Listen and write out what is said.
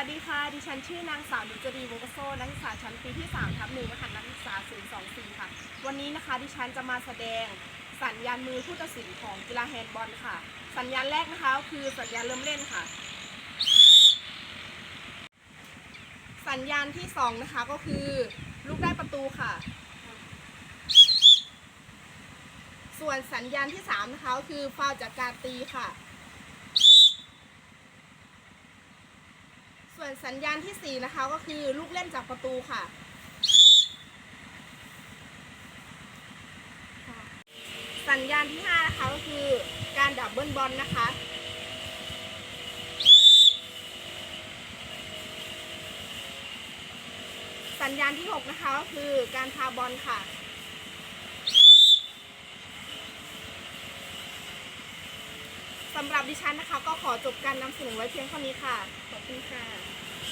ัสดีค่ะ ดิฉันชื่อนางสาวนุจรีวงโซนักศึกษาชั้นปีที่ 3 ทับหนึ่งรหัสนักศึกษา 024 ค่ะ วันนี้นะคะ ดิฉันจะมาแสดงสัญญาณมือผู้ตัดสินของกีฬาแฮนด์บอลค่ะ สัญญาณแรกนะคะคือสัญญาณเริ่มเล่นค่ะ สัญญาณที่สองนะคะก็คือลูกได้ประตูค่ะ ส่วนสัญญาณที่สามนะคะก็คือฟาวจากการตีค่ะ ส่วน สัญญาณที่ 4 นะคะก็คือลูกเล่นจากประตูค่ะ สัญญาณที่ 5 นะคะก็คือการดับเบิลบอลนะคะสัญญาณที่ 6 นะคะก็คือการพาบอลค่ะ สำหรับดิฉันนะคะ ก็ขอจบการนำเสนอไว้เพียงเท่านี้ค่ะ ขอบคุณค่ะ